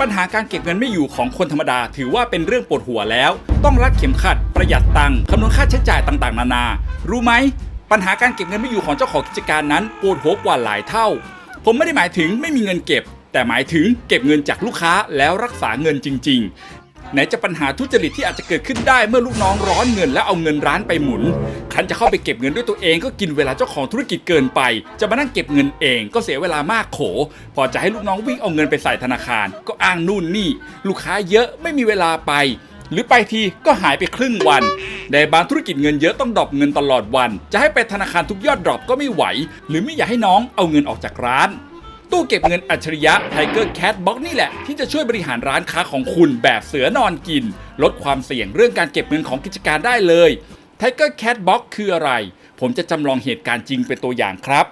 ปัญหาการเก็บเงินไม่อยู่ของคนธรรมดา ถือว่าเป็นเรื่องปวดหัวแล้ว ต้องรัดเข็มขัด ประหยัดตังค์คำนวณค่าใช้จ่ายต่างๆ นานา รู้ไหม ปัญหาการเก็บเงินไม่อยู่ของเจ้าของกิจการนั้นปวดหัวกว่าหลายเท่า ผมไม่ได้หมายถึงไม่มีเงินเก็บ แต่หมายถึงเก็บเงินจากลูกค้าแล้วรักษาเงินจริง ๆ ไหนจะปัญหาทุจริตที่อาจจะเกิดขึ้นได้เมื่อลูกน้องร้อนเงินแล้วเอาเงินร้านไปหมุนคันจะเข้าไปเก็บเงินด้วยตัวเองก็กินเวลาเจ้าของธุรกิจเกินไป จะมานั่งเก็บเงินเองก็เสียเวลามากโข พอจะให้ลูกน้องวิ่งเอาเงินไปใส่ธนาคาร ก็อ้างนู่นนี่ ลูกค้าเยอะไม่มีเวลาไป หรือไปทีก็หายไปครึ่งวันในบางธุรกิจเงินเยอะต้องดรอปเงินตลอดวัน จะให้ไปธนาคารทุกยอดดรอปก็ไม่ไหว หรือไม่อยากให้น้องเอาเงินออกจากร้าน ตู้เก็บเงินอัจฉริยะ Tiger Cat Box นี่แหละ ที่จะช่วยบริหารร้านค้าของคุณแบบเสือนอนกิน ลดความเสี่ยงเรื่องการเก็บเงินของกิจการได้เลย Tiger Cat Box คืออะไร ผมจะจำลองเหตุการณ์จริงเป็นตัวอย่างครับ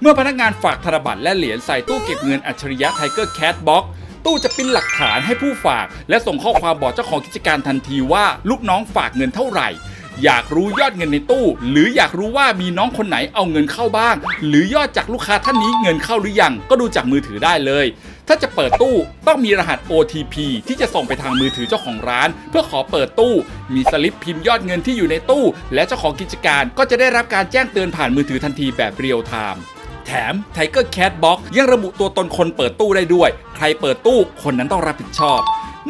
เมื่อพนักงานฝากธนบัตรและเหรียญใส่ตู้เก็บเงินอัจฉริยะ Tiger Cat Box ตู้จะเป็นหลักฐานให้ผู้ฝาก และส่งข้อความบอกเจ้าของกิจการทันทีว่า ลูกน้องฝากเงินเท่าไหร่ อยากรู้ยอดเงินในตู้ หรืออยากรู้ว่ามีน้องคนไหนเอาเงินเข้าบ้าง หรือยอดจากลูกค้าท่านนี้เงินเข้าหรือยัง ก็ดูจากมือถือได้เลย ถ้าจะเปิดตู้ต้องมีรหัส OTP ที่จะส่งไปทางมือถือเจ้าของร้าน เพื่อขอเปิดตู้ มีสลิปพิมพ์ยอดเงินที่อยู่ในตู้ และเจ้าของกิจการก็จะได้รับการแจ้งเตือนผ่านมือถือทันทีแบบเรียลไทม์แถม Tiger Cat Box ยังระบุตัวตนคนเปิดตู้ได้ด้วย ใครเปิดตู้คนนั้นต้องรับผิดชอบ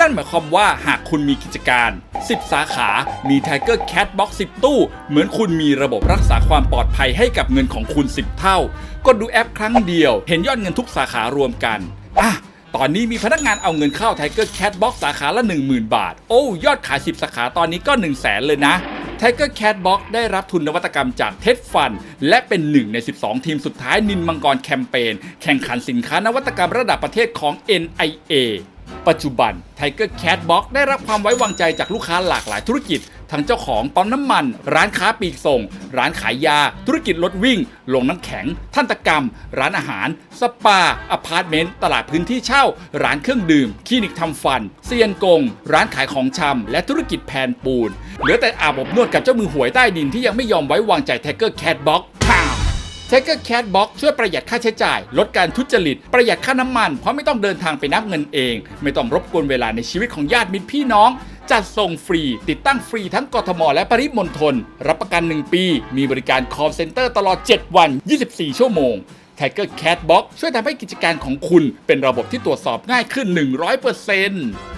นั่นหมายความว่าหากคุณมีกิจการ 10 สาขา มี Tiger Cat Box 10 ตู้ เหมือนคุณมีระบบรักษาความปลอดภัยให้กับเงินของคุณ 10 เท่า กดดูแอปครั้งเดียว เห็นยอดเงินทุกสาขารวมกัน อะตอนนี้มีพนักงานเอาเงินเข้า Tiger Cat Box สาขาละ 10,000 บาท โอ้ ยอดขาย 10 สาขาตอนนี้ก็ 1 0 0 0 0แสนเลยนะ Tiger Cat Box ได้รับทุนนวัตกรรมจาก TED Fund และเป็นหนึ่งใน 12 ทีมสุดท้ายนินมังกรแคมเปญแข่งขันสินค้านวัตกรรมระดับประเทศของ NIA ปัจจุบัน Tiger Cat Box ได้รับความไว้วางใจจากลูกค้าหลากหลายธุรกิจ ทั้งเจ้าของปั๊มน้ำมัน ร้านค้าปลีกส่ง ร้านขายยา ธุรกิจรถวิ่งโรงน้ำแข็งทันตกรรม ร้านอาหาร สปาอพาร์ตเมนต์ ตลาดพื้นที่เช่า ร้านเครื่องดื่ม คลินิกทำฟัน เซียนกง ร้านขายของชำ และธุรกิจแผ่นปูน เหลือแต่อาบอบนวดกับเจ้ามือหวยใต้ดินที่ยังไม่ยอมไว้วางใจ Tiger Cat Box t a k e r Cat Box ช่วยประหยัดค่าใช้จ่าย ลดการทุจริต ประหยัดค่าน้ำมัน เพราะไม่ต้องเดินทางไปนับเงินเอง ไม่ต้องรบกวนเวลาในชีวิตของญาติมิตรพี่น้อง จัดส่งฟรี ติดตั้งฟรีทั้งกทม และปริมณฑลรับประกัน 1 ปี มีบริการ call center ตลอด 7 วัน 24 ชั่วโมง Tiger Cat Box ช่วยทำให้กิจการของคุณเป็นระบบที่ตรวจสอบง่ายขึ้น 100%